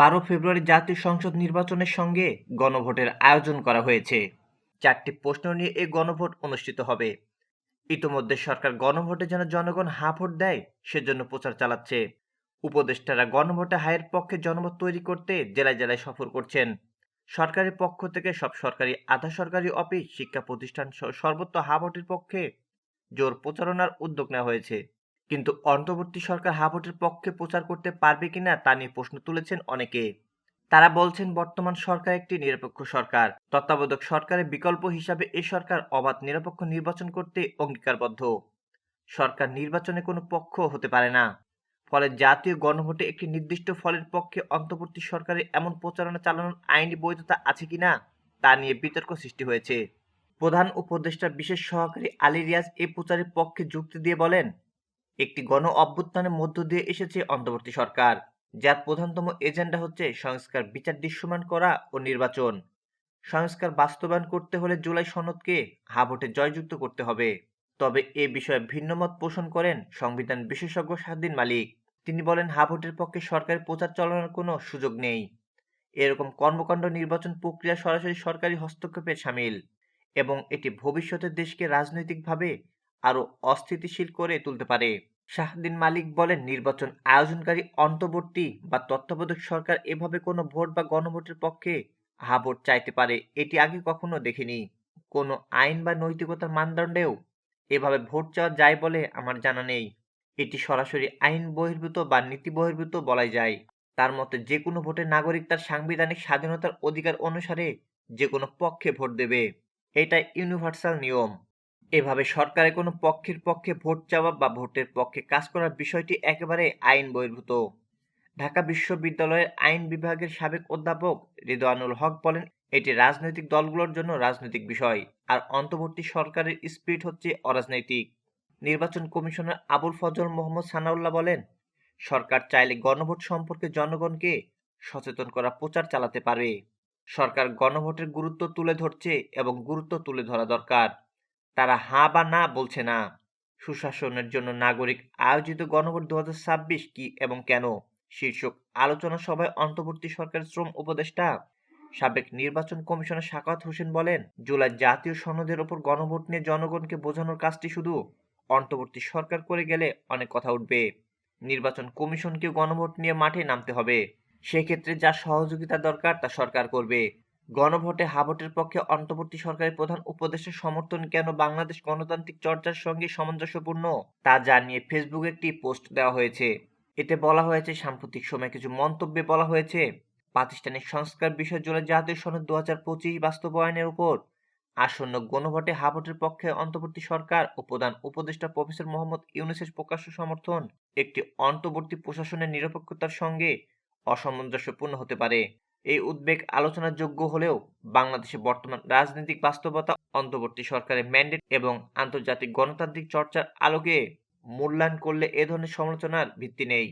বারো ফেব্রুয়ারি জাতীয় সংসদ নির্বাচনের সঙ্গে গণভোটের আয়োজন করা হয়েছে। চারটি প্রশ্ন নিয়ে এই গণভোট অনুষ্ঠিত হবে। ইতোমধ্যে সরকার গণভোটে যেন জনগণ হা ভোট দেয়, সেজন্য প্রচার চালাচ্ছে। উপদেষ্টারা গণভোটে হায়ের পক্ষে জনমত তৈরি করতে জেলায় জেলায় সফর করছেন। সরকারের পক্ষ থেকে সব সরকারি, আধা সরকারি অফিস, শিক্ষা প্রতিষ্ঠান সর্বত্র হা ভোটের পক্ষে জোর প্রচারণার উদ্যোগ নেওয়া হয়েছে। কিন্তু অন্তর্বর্তী সরকার হা ভোটের পক্ষে প্রচার করতে পারবে কিনা তা নিয়ে প্রশ্ন তুলেছেন অনেকে। তারা বলছেন, বর্তমান সরকার একটি নিরপেক্ষ সরকার। তত্ত্বাবধায়ক সরকারের বিকল্প হিসাবে এই সরকার অবাধ নিরপেক্ষ নির্বাচন করতে অঙ্গীকারবদ্ধ। সরকার নির্বাচনে কোনো পক্ষ হতে পারে না। ফলে জাতীয় গণভোটে একটি নির্দিষ্ট ফলের পক্ষে অন্তর্বর্তী সরকারের এমন প্রচারণা চালানোর আইনি বৈধতা আছে কিনা তা নিয়ে বিতর্ক সৃষ্টি হয়েছে। প্রধান উপদেষ্টা বিশেষ সহকারী আলী রিয়াজ এই প্রচারের পক্ষে যুক্তি দিয়ে বলেন একটি গণ অভ্যুত্থানের মধ্য দিয়ে এসেছে অন্তর্বর্তী সরকার, যার প্রধানতম এজেন্ডা হচ্ছে সংস্কার বিচার দৃশ্যমান করা ও নির্বাচন। সংস্কার বাস্তবায়ন করতে হলে জুলাই সনদকে হা ভোটে জয়যুক্ত করতে হবে। তবে এ বিষয়ে ভিন্নমত পোষণ করেন সংবিধান বিশেষজ্ঞ স্বাধীন মালিক। তিনি বলেন, হা ভোটের পক্ষে সরকারের প্রচার চালানোর কোনো সুযোগ নেই। এরকম কর্মকাণ্ড নির্বাচন প্রক্রিয়া সরাসরি সরকারি হস্তক্ষেপে সামিল এবং এটি ভবিষ্যতে দেশকে রাজনৈতিকভাবে আরও অস্থিতিশীল করে তুলতে পারে। শাহদিন মালিক বলেন, নির্বাচন আয়োজনকারী অন্তর্বর্তী বা তত্ত্বাবধায়ক সরকার এভাবে কোনো ভোট বা গণভোটের পক্ষে হা ভোট চাইতে পারে, এটি আগে কখনো দেখিনি। কোনো আইন বা নৈতিকতার মানদণ্ডেও এভাবে ভোট চাওয়া যায় বলে আমার জানা নেই। এটি সরাসরি আইন বহির্ভূত বা নীতি বহির্ভূত বলাই যায়। তার মতে, যে কোনো ভোটে নাগরিক তার সাংবিধানিক স্বাধীনতার অধিকার অনুসারে যে কোনো পক্ষে ভোট দেবে। এটা ইউনিভার্সাল নিয়ম। এভাবে সরকারের কোনো পক্ষের পক্ষে ভোট চাওয়া বা ভোটের পক্ষে কাজ করার বিষয়টি একেবারে আইন বহির্ভূত। ঢাকা বিশ্ববিদ্যালয়ের আইন বিভাগের সাবেক অধ্যাপক রিদওয়ানুল হক বলেন, এটি রাজনৈতিক দলগুলোর জন্য রাজনৈতিক বিষয়, আর অন্তর্বর্তী সরকারের স্পিরিট হচ্ছে অরাজনৈতিক। নির্বাচন কমিশনার আবুল ফজল মোহাম্মদ সানাউল্লাহ বলেন, সরকার চাইলে গণভোট সম্পর্কে জনগণকে সচেতন করা প্রচার চালাতে পারে। সরকার গণভোটের গুরুত্ব তুলে ধরছে এবং গুরুত্ব তুলে ধরা দরকার। তারা হাঁ বা না বলছে না। সুশাসনের জন্য নাগরিক আয়োজিত গণভোট দু কি এবং কেন? শীর্ষক আলোচনা সভায় অন্তর্বর্তী সরকারের শ্রম উপদেষ্টা সাবেক নির্বাচন কমিশনার সাকাত হোসেন বলেন, জুলাই জাতীয় সনদের ওপর গণভোট নিয়ে জনগণকে বোঝানোর কাজটি শুধু অন্তর্বর্তী সরকার করে গেলে অনেক কথা উঠবে। নির্বাচন কমিশনকেও গণভোট নিয়ে মাঠে নামতে হবে। সেক্ষেত্রে যা সহযোগিতা দরকার তা সরকার করবে। গণভোটে হাভোটের পক্ষে অন্তর্বর্তী সরকারের প্রধান উপদেষ্টার সমর্থন কেন বাংলাদেশ গণতান্ত্রিক চর্চার সঙ্গে সামঞ্জস্যপূর্ণ? তা জানিয়ে ফেসবুকে একটি পোস্ট দেওয়া হয়েছে। এতে বলা হয়েছে, সাম্প্রতিক সময়ে কিছু মন্তব্যে বলা হয়েছে, প্রাতিষ্ঠানিক সংস্কার বিষয় জুড়ে জাতীয় সনদ দু হাজার পঁচিশ বাস্তবায়নের উপর আসন্ন গণভোটে হাভোটের পক্ষে অন্তর্বর্তী সরকার ও প্রধান উপদেষ্টা প্রফেসর মোহাম্মদ ইউনুসের প্রকাশ্য সমর্থন একটি অন্তর্বর্তী প্রশাসনের নিরপেক্ষতার সঙ্গে অসামঞ্জস্যপূর্ণ হতে পারে। এই উদ্বেগ আলোচনার যোগ্য হলেও বাংলাদেশে বর্তমান রাজনৈতিক বাস্তবতা, অন্তর্বর্তী সরকারের ম্যান্ডেট এবং আন্তর্জাতিক গণতান্ত্রিক চর্চার আলোকে মূল্যায়ন করলে এ ধরনের সমালোচনার ভিত্তি নেই।